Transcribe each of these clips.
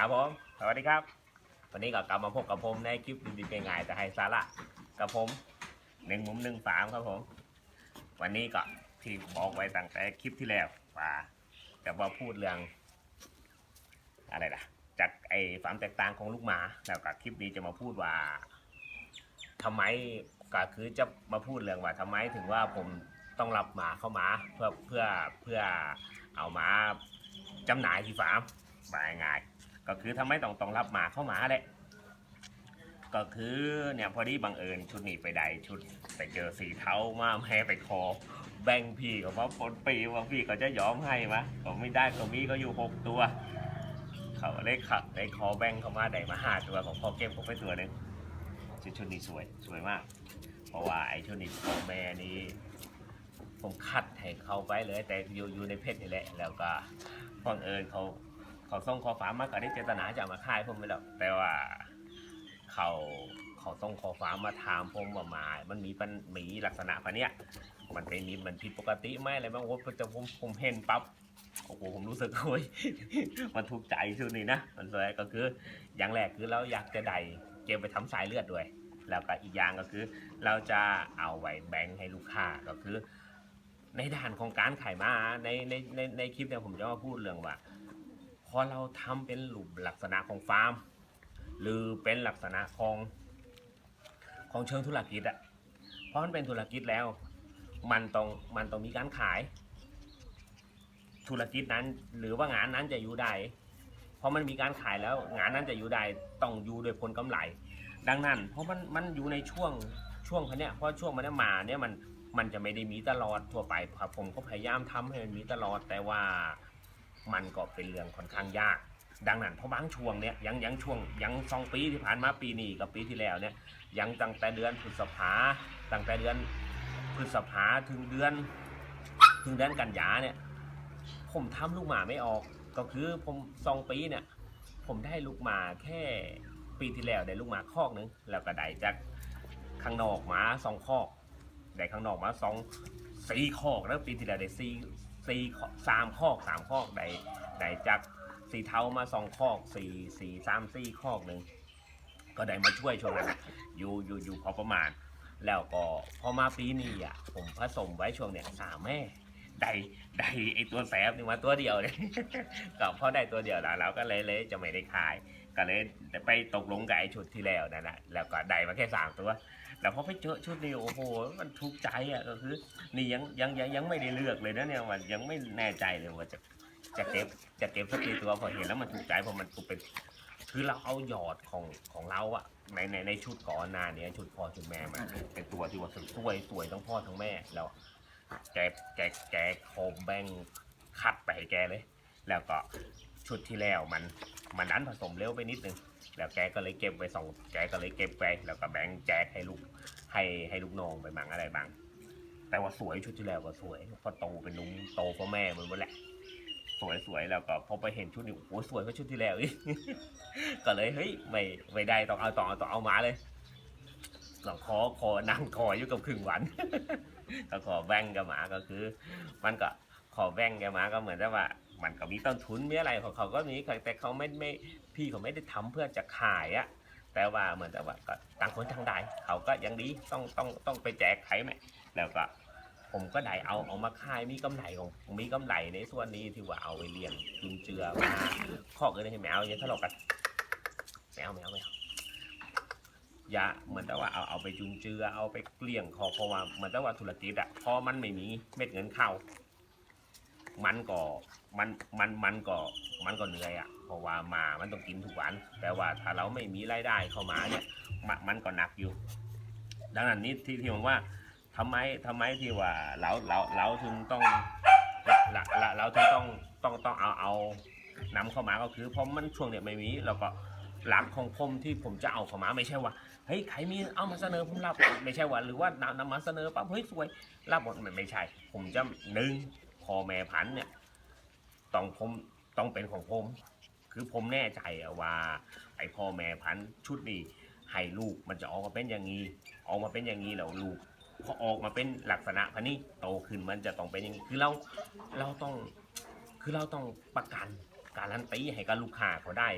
ครับผมสวัสดีครับ วันนี้ก็กลับมาพบกับผมในคลิปดีๆเป็นไงแต่ให้สาระกับผมหนึ่งมุมหนึ่งสามครับผม วันนี้ก็ที่บอกไว้ตั้งแต่คลิปที่แล้วว่าจะมาพูดเรื่อง อะไรนะจากไอ้ความแตกต่างของลูกหมาแล้วก็คลิปนี้จะมาพูดว่าทำไมก็คือจะมาพูดเรื่องว่าทำไมถึงว่าผมต้องรับหมาเข้ามาเพื่อเพื่อเพื่อเอาหมาจำหน่ายที่ฟาร์มว่าง่ายๆ ก็คือทำไมต้องต้องรับหมาเข้ามาแหละก็คือเนี่ยพอดีบังเอิญชุดนี้ไปได้ชุดไปเจอสีเท้ามาแม่ไปคอ แบ่งพี่กับว่าปนปีว่าพี่ก็จะยอมให้มะก็ไม่ได้ก็มีก็อยู่หกตัว เขาเลยขับได้คอแบ่งเขามาได้มาห้าตัวของพ่อเกมผมไปตัวหนึงชุดชุดนี้สวยสวยมาก เพราะว่าไอ้ชุดนี้ของแม่นี้ผมคัดให้เขาไปเลย แต่อยู่อยู่ในเพจนี่แหละ แล้วก็บังเอิญเขา ขาส่งขอฝามาก็ได้เจตนาจะเอามาค่ายผมไปแล้วแต่ว่าเขาเขาส่งขอฝามาถามผมว่าหมามันมีปัญมีลักษณะพันเนี้ยมันเป็นมีมันผิดปกติไหมอะไรบ้างโอ้แต่ผมผมเห็นปั๊บโอ้โหผมรู้สึกโอ้ยมันถูกใจชุดนี้นะมันสวยก็คืออย่างแรกคือเราอยากจะได้เก็บไปทำสายเลือดด้วย แล้วก็อีกอย่างก็คือ เราจะเอาไว้แบ่งให้ลูกค้าก็คือ ในด้านของการขายมาในในในในคลิปเนี่ยผมจะมาพูดเรื่องว่า พอเราทำเป็นรูปลักษณะของฟาร์ม หรือเป็นลักษณะของของเชิงธุรกิจอะเพราะมันเป็นธุรกิจแล้ว มันต้องมันต้องมีการขาย ธุรกิจนั้น หรือว่างานนั้นจะอยู่ได้เพราะมันมีการขายแล้วงานนั้นจะอยู่ได้ต้องอยู่โดยผลกำไร ดังนั้น เพราะมันมันอยู่ในช่วงช่วงคันเนี้ยเพราะช่วงมันเนี้ยมาเนี่ยมันมันจะไม่ได้มีตลอดทั่วไปครับผมก็พยายามทำให้มันมีตลอดแต่ว่า มันก็เป็นเรื่องค่อนข้างยาก ดังนั้นเพราะบางช่วงเนี้ยยังยังช่วงยังสองปีที่ผ่านมาปีนี้กับปีที่แล้วเนี่ยยังตั้งแต่เดือนพฤษภาตั้งแต่เดือนพฤษภาถึงเดือน ถึงเดือนกันยาเนี่ยผมทำลูกหมาไม่ออกก็คือผมสองปีเนี่ยผมได้ลูกหมาแค่ปีที่แล้วได้ลูกหมาคอกหนึงแล้วก็ได้จากข้างนอกหมาสองคอกได้ข้างนอกหมาสองสี่คอกแล้วปีที่แล้วได้สี่ สี่สามคอกสามคอกได้ได้จากสีเทามาสองคอกสี่สี่สามสี่คอกหนึ่งก็ได้มาช่วยช่วงนั้นอยู่อยู่อยู่พอประมาณ แล้วก็พอมาปีนี้อะผมผสมไว้ช่วงเนี้ยสามแม่ได้ได้ไอตัวแสบนี่มาตัวเดียวเลยก็พอได้ตัวเดียวแล้วเราก็เลยเลยจะไม่ได้ขาย ก็เลยไปตกลงกับไอชุดที่แล้วนั่นแหละแล้วก็ได้มาแค่สามตัว แล้วพอไปเจอชุดนี้โอ้โห มันถูกใจอะก็คือ นี่ยังยังยังยังไม่ได้เลือกเลยนะเนี่ยมันยังไม่แน่ใจเลยว่าจะจะเก็บจะเก็บสักกี่ตัวพอเห็นแล้วมันถูกใจเพราะมันเป็นคือเราเอาหยอดของของเราอะในในในชุดก่อนหน้าเนี้ชุดพ่อชุดแม่มันเป็นตัวที่ว่าสวยสวยทั้งพ่อทั้งแม่แล้วแกแกแกโคมแบ่งคัดไปให้แกเลย แล้วก็ ชุดที่แล้วมันมันนั้นผสมเร็วไปนิดนึง แล้วแกก็เลยเก็บไว้สองแกก็เลยเก็บไป แล้วก็แบ่งแจกให้ลูกให้ให้ลูกน้องไปบางอะไรบาง แต่ว่าสวยชุดที่แล้วก็สวยพอโตเป็นนุ่มโตพ่อแม่เหมือนวันแหละ สวยสวยแล้วก็พอไปเห็นชุดนี้โอ้โหสวยกว่าชุดที่แล้วอีกก็เลยเฮ้ยไม่ไม่ได้ต้องเอาต่อเอาต่อเอามาเลยลองขอขอนั่งคอยอยู่กับครึ่งวันก็ขอแบ่งกับหมาก็คือ มันก็ขอแบ่งกับหมาก็เหมือนกับว่า มันก็มีต้นทุนมีอะไรของเขาก็มีแต่เขาไม่ไม่พี่เขาไม่ได้ทำเพื่อจะขายอะแต่ว่าเหมือนกับว่าก็ต่างคนต่างได้เขาก็ยังดีต้องต้องต้องไปแจกใครไหมแล้วก็ผมก็ได้เอาเอามาขายมีกำไรของมีกำไรในส่วนนี้ที่ว่าเอาไปเลี้ยงจุนเจือมาข้อเกินให้แมวอย่าทะเลาะกันแมวแมวแมวอย่าเหมือนแต่ว่าเอาเอาไปจุนเจือเอาไปเกลี้ยงคอเพราะว่าเหมือนแต่ว่าธุรกิจอะพอมันไม่มีเม็ดเงินเข้า มันก็มันมันมันก็มันก็เหนื่อยอะเพราะว่าหมามันต้องกินทุกวัน แต่ว่าถ้าเราไม่มีรายได้เข้ามาเนี่ยมันมันก็หนักอยู่ ดังนั้นนี่ที่ที่ผมว่าทำไมทำไมที่ว่าเราเราเราถึงต้องเราเราถึงต้องต้องต้องเอาเอานำเข้ามาก็คือเพราะมันช่วงเนี้ยไม่มีแล้วก็หลักของผมที่ผมจะเอาเข้ามาไม่ใช่ว่าเฮ้ยใครมีเอามาเสนอผมรับไม่ใช่ว่าหรือว่านำนำมาเสนอปั๊บเฮ้ยสวยรับหมดไม่ไม่ใช่ ผมจะหนึ่ง พ่อแม่พันธุ์เนี่ยต้องผมต้องเป็นของผม คือผมแน่ใจอะว่า ไอพ่อแม่พันธุ์ชุดนี้ให้ลูกมันจะออกมาเป็นอย่างนี้ออกมาเป็นอย่างนี้แล้วลูกพอออกมาเป็นลักษณะพันนี้โตขึ้นมันจะต้องเป็นอย่างนี้คือเราเราต้องคือเราต้องประกันการันตีให้กับลูกค้าเขาได้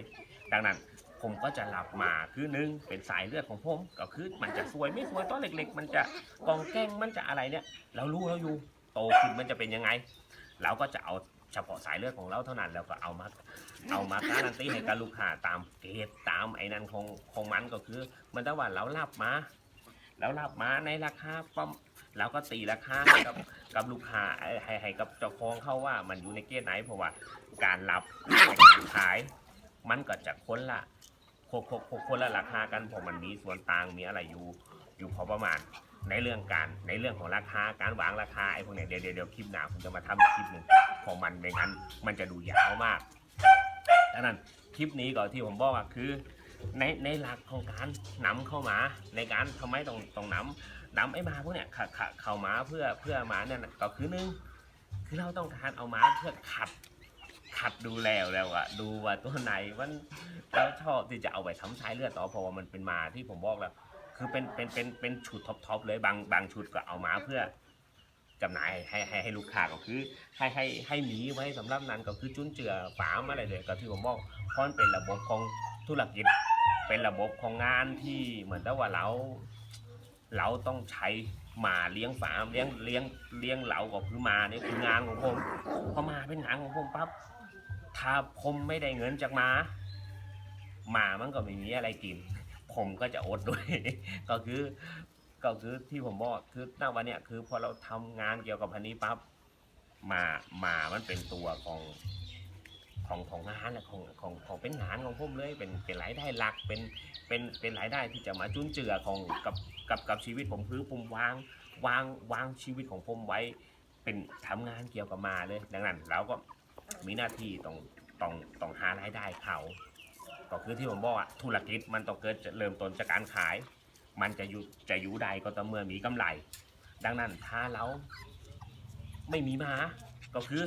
ดังนั้นผมก็จะรับมาคือหนึ่งเป็นสายเลือดของผมก็คือมันจะสวยไม่สวยตอนเล็ก ๆ มันจะกองแกล้งมันจะอะไรเนี่ย เรารู้เราอยู่ โตขึ้นมันจะเป็นยังไง เราก็จะเอาเฉพาะสายเลือดของเราเท่านั้นแล้วก็เอามาเอามาการันตีให้กับลูกค้าตามเกรดตามไอ้นั่นของของมันก็คือ มันแต่ว่าเรารับมาแล้วรับมาในราคาประมเราก็ตีราคากับกับลูกค้าให้ให้กับเจ้าของเขาว่ามันอยู่ในเกณฑ์ไหนเพราะว่าการรับการขาย มันก็จะคนละคโคโคคนละราคากันเพราะมันมีส่วนต่างมีอะไรอยู่อยู่พอประมาณ ในเรื่องการในเรื่องของราคาการวางราคาไอ้พวกเนี้ยเดี๋ยวเดี๋ยวคลิปหน้าผมจะมาทำอีกคลิปหนึ่งของมันไม่งั้นมันจะดูยาวมากดังนั้นคลิปนี้ก็ที่ผมบอกว่าคือในในหลักของการนำเข้ามาในการทำไมต้องต้องนำนำไอ้มาพวกเนี้ยเข้าเข้ามาเพื่อเพื่อมาเนี่ยก็คือหนึ่งคือเราต้องการเอามาเพื่อขัดขัดดูแล้วแล้วอะดูว่าตัวไหนมันเราชอบที่จะเอาไปทำสายเลือดต่อเพราะว่ามันเป็นมาที่ผมบอกแล้ว คือเป็นเป็นเป็นเป็นชุดท็อปทอปเลยบางบางชุดก็เอามาเพื่อจำหน่ายให้ให้ให้ลูกค้าก็คือ ให้ให้ให้หมีไว้สำหรับนั้นก็คือจุนเจือฝามอะไรเลยก็ที่ผมบอกเพราะมันเป็นระบบของธุรกิจ เป็นระบบของงานที่เหมือนแต่ว่าเรา เราต้องใช้หมาเลี้ยงฝามเลี้ยงเลี้ยงเลี้ยงเหลากับคือมาเนี่ยคืองานของผมพอมาเป็นงานของผมปั๊บถ้าผมไม่ได้เงินจากมาหมามันก็ไม่มีอะไรกิน ผมก็จะอดด้วย ก็คือก็คือที่ผมบอกคือณวันเนี้ยคือพอเราทำงานเกี่ยวกับพันนี้ปั๊บมามามันเป็นตัวของของของงานของของของเป็นงานของผมเลยเป็นเป็นรายได้หลักเป็นเป็นเป็นรายได้ที่จะมาจุนเจือของกับกับกับชีวิตผมคือผมวางวางวางชีวิตของผมไว้เป็นทำงานเกี่ยวกับมาเลย ดังนั้นเราก็มีหน้าที่ต้องต้องต้องหารายได้เขา ก็คือที่ผมบอกอะธุรกิจมันต้องเกิดจะเริ่มต้นจากการขาย มันจะอยู่จะอยู่ใดก็ต่อเมื่อมีกำไร ดังนั้นถ้าเราไม่มีมาก็คือ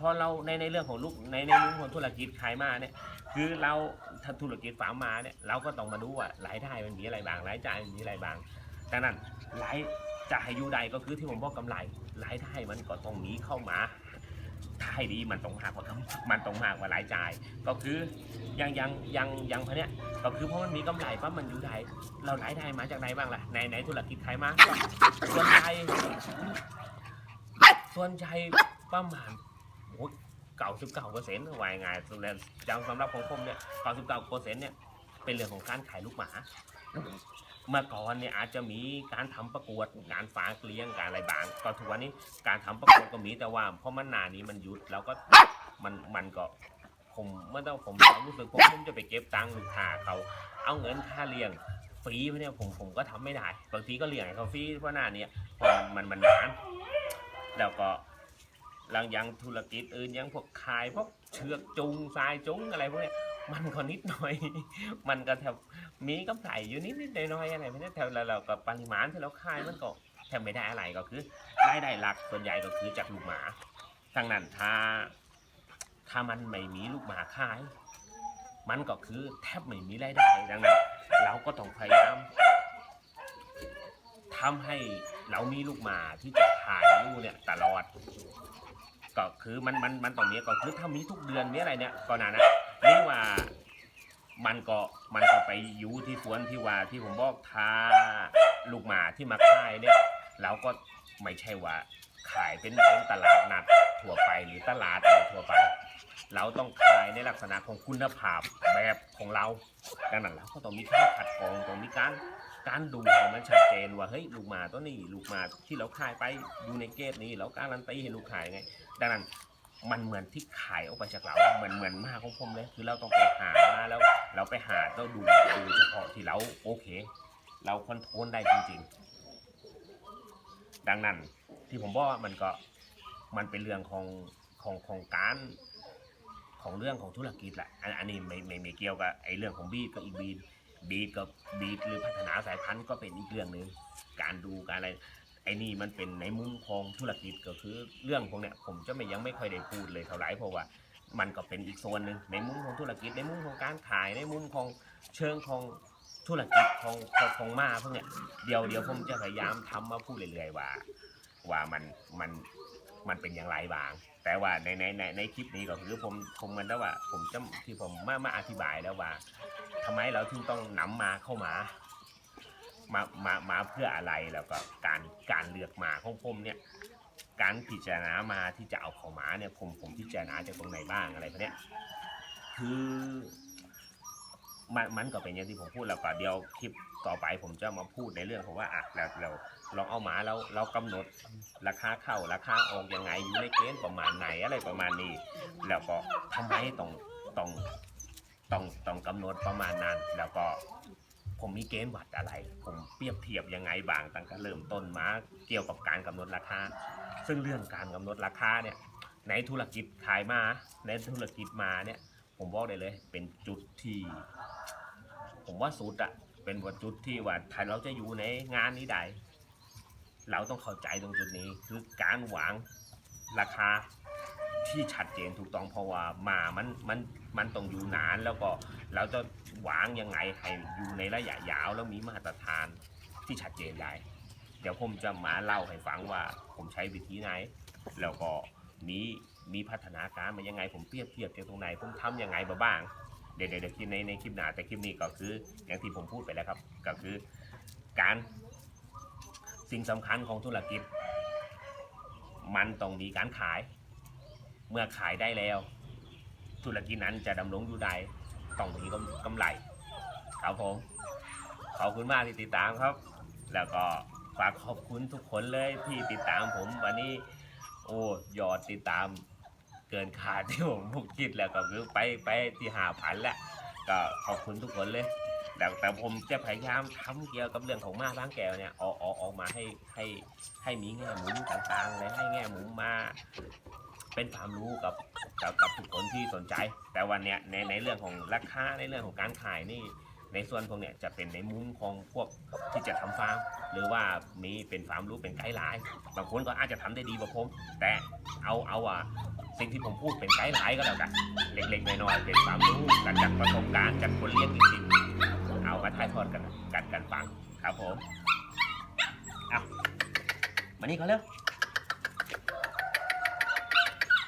พอเราในในเรื่องของลูกในในมุมของธุรกิจขายมาเนี่ย คือเราถ้าธุรกิจฝามาเนี่ยเราก็ต้องมาดูว่ารายได้มันมีอะไรบ้างรายจ่ายมันมีอะไรบ้างดังนั้นรายจ่ายอยู่ใดก็คือที่ผมบอกกำไรรายได้มันก็ต้องมีเข้ามา ให้ดีมันต้องมากกว่ามันต้องมากกว่ารายจ่าย ก็คือยังยังยังยังพะเนี้ยก็คือเพราะมันมีกำไรปั๊บมันอยู่ใดเรารายได้มาจากไหนบ้างล่ะในในธุรกิจขายมาส่วนใหญ่ส่วนใหญ่ประมาณโอ้เก่าสิบเก้าเปอร์เซ็นต์วายงไงส่วนแล้วอย่างสำหรับของผมเนี่ยเก้าสิบเก้าเปอร์เซ็นต์เนี่ยเป็นเรื่องของการขายลูกหมา เมื่อก่อนเนี่ยอาจจะมีการทำประกวดการฝากเลี้ยงการอะไรบางก็ทุกวันนี้การทำประกวดก็มีแต่ว่าเพราะมันนานนี้มันหยุดแล้วก็มันมันก็ผมเมื่อต้องผมความรู้สึกผมผมจะไปเก็บตังค์ลูกค้าเขาเอาเงินค่าเลี้ยงฟรีเนี่ยผมผมก็ทำไม่ได้บางทีก็เลี้ยงให้เขาฟรีเพราะหน้าเนี้เพราะมันมันมันนานแล้วก็หลังยังธุรกิจอื่นยังพวกขายพวกเชือกจุงทรายจุงอะไรพวกเนี้ย มันก็นิดหน่อย มันก็แทบมีกำไรอยู่นิดนิดหน้อยอะไรไม่ได้แถวแล้วเราก็ปริมาณที่เราขายมันก็แทบไม่ได้อะไรก็คือรายได้หลักส่วนใหญ่ก็คือจากลูกหมาดังนั้นถ้าถ้ามันไม่มีลูกหมาขาย มันก็คือแทบไม่มีรายได้ดังนั้นเราก็ต้องพยายามทำให้เรามีลูกหมาที่จะขายอยู่เนี่ยตลอด ก็คือมันมันมันตรงนี้ก็คือถ้ามีทุกเดือนมีอะไรเนี่ยก็นานะ นี่ว่า มันก็มันก็ไปอยู่ที่สวนที่ว่าที่ผมบอกถ้าลูกหมาที่มาขายเนี่ยเราก็ไม่ใช่ว่าขายเป็นเป็นตลาดนัดทั่วไปหรือตลาดอะไรทั่วไป เราต้องขายในลักษณะของคุณภาพแบบของเราดังนั้นเราก็ต้องมีการคัดกรองต้องมีการการดูให้มันชัดเจนว่าเฮ้ยลูกหมาตัวนี้ลูกหมาที่เราขายไปอยู่ในเกตนี้เราการันตีให้ลูกขายไง ดังนั้น มันเหมือนที่ขายออกไปจากเราเหมือนเหมือนมากของผมเลย คือเราต้องไปหามาแล้ว เราไปหาเราดูดูเฉพาะที่เราโอเค เราคอนโทรลได้จริง ๆ ดังนั้นที่ผมบอกว่ามันก็มันเป็นเรื่องของของของการของเรื่องของธุรกิจแหละอันอันนี้ไม่ไม่ไม่เกี่ยวกับไอ้เรื่องของบีดก็อีกบีดบีดกับบีดหรือพัฒนาสายพันธุ์ก็เป็นอีกเรื่องหนึ่งการดูการอะไร ไอ้นี่มันเป็นในมุมของธุรกิจก็คือเรื่องพวกเนี้ยผมจะไม่ยังไม่ค่อยได้พูดเลยเท่าไหร่เพราะว่ามันก็เป็นอีกโซนหนึ่งในมุมของธุรกิจในมุมของการขายในมุมของเชิงของธุรกิจของของของมาพวกเนี้ยเดี๋ยวเดี๋ยวผมจะพยายามทำมาพูดเรื่อยๆว่า ว่ามันมันมันเป็นอย่างไรบ้าง แต่ว่าในในในในคลิปนี้ก็คือผมผมมันแล้วว่า ผมจะที่ผมมามาอธิบายแล้วว่าทำไมเราถึงต้องนำมาเข้ามา มามามาเพื่ออะไรแล้วก็การการเลือกมาของผมเนี่ยการพิจารณามาที่จะเอาเข้ามาเนี่ยผมผมพิจารณาจากตรงไหนบ้างอะไรพวกเนี้ยคือมันมันก็เป็นอย่างที่ผมพูดแล้วก็เดี๋ยวคลิปต่อไปผมจะมาพูดในเรื่องของว่าอะเราเราลองเอาหมาแล้วเรากำหนดราคาเข้าราคาออกยังไงอยู่ในเกณฑ์ประมาณไหนอะไรประมาณนี้ แล้วก็ทำไมต้องต้องต้องต้องกำหนดประมาณนั้น แล้วก็ ผมมีเกณฑ์วัดอะไร ผมเปรียบเทียบยังไงบางตั้งแต่เริ่มต้นมาเกี่ยวกับการกำหนดราคา ซึ่งเรื่องการกำหนดราคาเนี่ยในธุรกิจขายมาในธุรกิจมาเนี่ยผมบอกได้เลย เป็นจุดที่ ผมว่าสุดอะเป็นวันจุดที่ว่าถ้าเราจะอยู่ในงานนี้ได้เราต้องเข้าใจตรงจุดนี้คือการหวางราคา ที่ชัดเจนถูกต้องเพราะว่าหมามันมันมันต้องอยู่นานแล้วก็เราจะหวางยังไงให้อยู่ในระยะยาวแล้วมีมาตรฐานที่ชัดเจนได้เดี๋ยวผมจะมาเล่าให้ฟังว่าผมใช้วิธีไหน แล้วก็มีมีพัฒนาการมายังไงผมเปรียบเทียบจากตรงไหนผมทำยังไงมาบ้าง เดี๋ยวเดี๋ยวคลิปในในคลิปหน้าแต่คลิปนี้ก็คืออย่างที่ผมพูดไปแล้วครับ ก็คือการสิ่งสำคัญของธุรกิจ มันต้องมีการขาย เมื่อขายได้แล้ว ธุรกิจนั้นจะดำรงอยู่ได้ต้องมีกำไรครับผมขอบคุณมากที่ติดตามครับ แล้วก็ฝากขอบคุณทุกคนเลยที่ติดตามผมวันนี้ โอ้ยอดติดตามเกินคาดที่ผมพูดคิดแล้วก็คือไปไปที่หาพันแล้วก็ขอบคุณทุกคนเลยแต่แต่ผมจะพยายามทำเกี่ยวกับเรื่องของมาล้างแก้วเนี่ยออกออกออกมาให้ให้ให้มีแง่มุมต่างๆเลยให้แง่มุมมา เป็นความรู้กับกับกับทุกคนที่สนใจ แต่วันเนี้ยในในเรื่องของราคาในเรื่องของการขายนี่ ในส่วนพวกเนี้ยจะเป็นในมุมของพวกที่จะทำฟาร์มหรือว่ามีเป็นความรู้เป็นไกด์ไลน์บางคนก็อาจจะทำได้ดีกว่าผม แต่เอาเอาอะสิ่งที่ผมพูดเป็นไกด์ไลน์ก็แล้วกันเล็กๆน้อยๆเป็นความรู้กันจากประสบการณ์จากคนเลี้ยงจริงๆเอามาถ่ายทอดกันกันกันฟังครับผมเอามานี่ก่อนเร็ว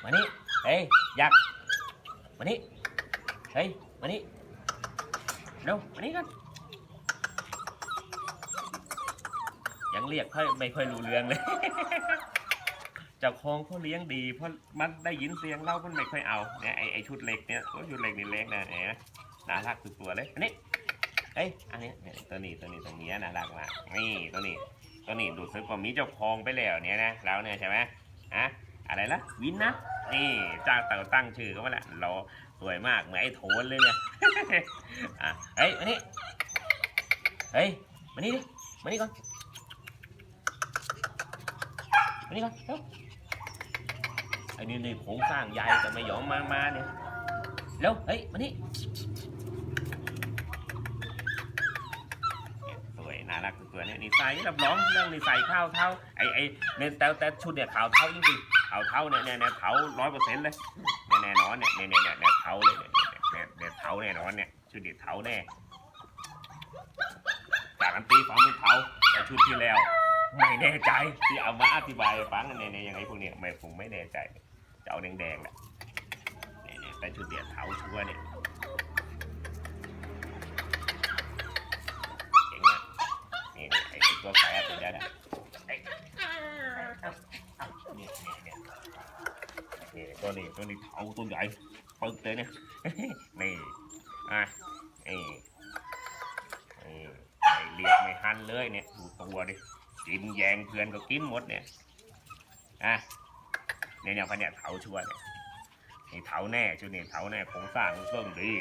มานี่เฮ้ยยักษ์มานี่เฮ้ยมานี่เร็วมานี่กันยังเรียกค่อยไม่ค่อยรู้เรื่องเลย เจ้าของเขาเลี้ยงดี เพราะมันได้ยินเสียงเรามันไม่ค่อยเอาเนี่ยไอไอชุดเล็กเนี่ยโอ้ชุดเล็กนี่เล็กนะเนี่ยน่ารักสุดตัวเลยอันนี้เอ้ยอันนี้เนี่ยตัวนี้ตัวนี้ตัวนี้น่ารักมากนี่ตัวนี้ตัวนี้ดูซึกว่ามีเจ้าของไปแล้วเนี่ยนะเราเนี่ยใช่ไหมฮะ อะไรละวินนะนี่จ้างเต่าตั้งชื่อเขาไว้ละเราสวยมากเหมือนไอ้โทนเลยเนี่ยอะเฮ้ยมานี่เฮ้ยมานี่ดิมานี่ก่อนมานี่ก่อนเร็วไอ้นี่นี่โครงสร้างใหญ่แต่ไม่ยอมมามาเนี่ยเร็วเฮ้ยมานี่นี่ยสวยน่ารักตัวเนี่ยนี่ใส่รับรองเรื่องนี่ใส่ข้าวเท่าไอ้ไอ้เนแต่แต่ชุดเนี่ยขาวเท่าจริงๆ ขาเท่าเนี่ยเนี่ยเนี่ยเท่าร้อยเปอร์เซ็นต์เลยเนี่ยแน่นอนเนี่ยเนี่ยเนี่ยเนี่ยเนี่ยเท่าเลยเนี่ยเนี่ยเนี่ยเนี่ยเท่าแน่นอนเนี่ยชุดเด็ดเท่าแน่การันตีความเป็นเท่าแต่ชุดที่แล้ว ไม่แน่ใจที่เอามาอธิบายฟังในในยังไงพวกเนี้ยไม่ผมไม่แน่ใจจะเอาแดงๆแหละเนี่ยเนี่ยแต่ชุดเดียดเท้าชัวร์เนี่ยเนี่นี่ไอ้ไอ้ตัวแฝดตัวเนี้ยนะไอ้ นี่นี่เนี่ยนี่ตัวนี้ตัวนี้เท้าตัวใหญ่ปึกเลยเนี่ยนี่อะนี่นี่ไม่เรียกไม่หันเลยเนี่ยดูตัวดิกินแยงเพื่อนก็กินหมดเนี่ยอะเนี่ยเนี่ยพันเนี่ยเถาชัวร์เนี่ยนี่เถาแน่ชุดนี้เถาแน่โครงสร้างเริ่มดี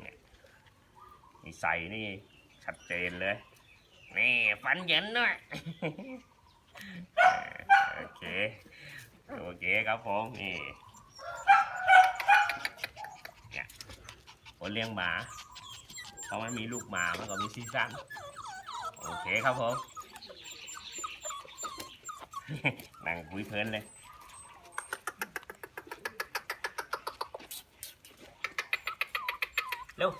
เนี่ยนี่ใส่นี่ชัดเจนเลย นี่ฟันเย็นด้วย โอเค โอเคครับผมนี่เนี่ยคนเลี้ยงหมาเพราะมันมีลูกหมามันก็มีซีซั่นโอเคครับผม นั่งคุยเพลินเลยเร็ว